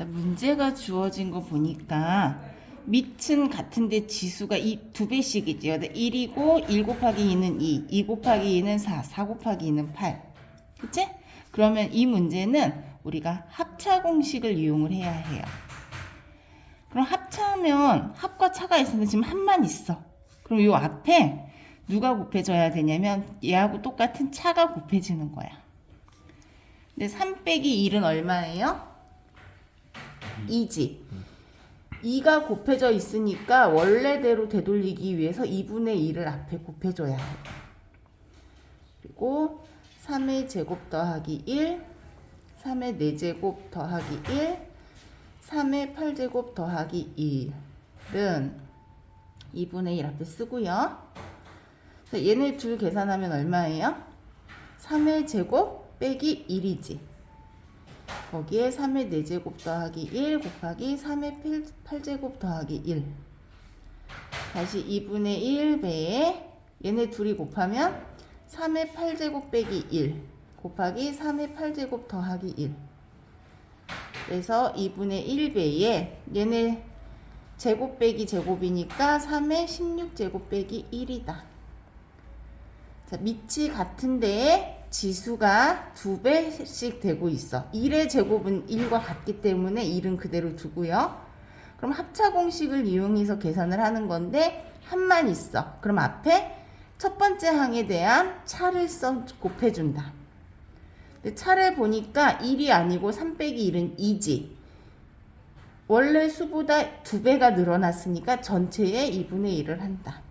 자, 문제가 주어진 거 보니까 밑은 같은데 지수가 이 두 배씩이지요. 1이고 1 곱하기 2는 2, 2 곱하기 2는 4, 4 곱하기 2는 8. 그치? 그러면 이 문제는 우리가 합차 공식을 이용을 해야 해요. 그럼 합차면 합과 차가 있었는데 지금 합만 있어. 그럼 요 앞에 누가 곱해져야 되냐면 얘하고 똑같은 차가 곱해지는 거야. 근데 3 빼기 1은 얼마예요? 2지. 2가 곱해져 있으니까 원래대로 되돌리기 위해서 2분의 1을 앞에 곱해줘야 해. 그리고 3의 제곱 더하기 1, 3의 4제곱 더하기 1, 3의 8제곱 더하기 1은 2분의 1 앞에 쓰고요. 자, 얘네 둘 계산하면 얼마예요? 3의 제곱 빼기 1이지. 거기에 3의 4제곱 더하기 1 곱하기 3의 8제곱 더하기 1. 다시 2분의 1 배에 얘네 둘이 곱하면 3의 8제곱 빼기 1 곱하기 3의 8제곱 더하기 1. 그래서 2분의 1 배에 얘네 제곱 빼기 제곱이니까 3의 16제곱 빼기 1이다. 자, 밑이 같은데 지수가 두 배씩 되고 있어. 1의 제곱은 1과 같기 때문에 1은 그대로 두고요. 그럼 합차 공식을 이용해서 계산을 하는 건데 한만 있어. 그럼 앞에 첫 번째 항에 대한 차를 써 곱해준다. 근데 차를 보니까 1이 아니고 3 빼기 1은 2지. 원래 수보다 두 배가 늘어났으니까 전체의 2분의 1을 한다.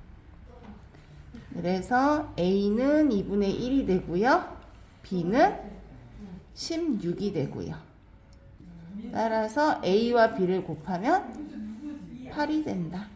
그래서 A는 2분의 1이 되고요. B는 16이 되고요. 따라서 A와 B를 곱하면 8이 된다.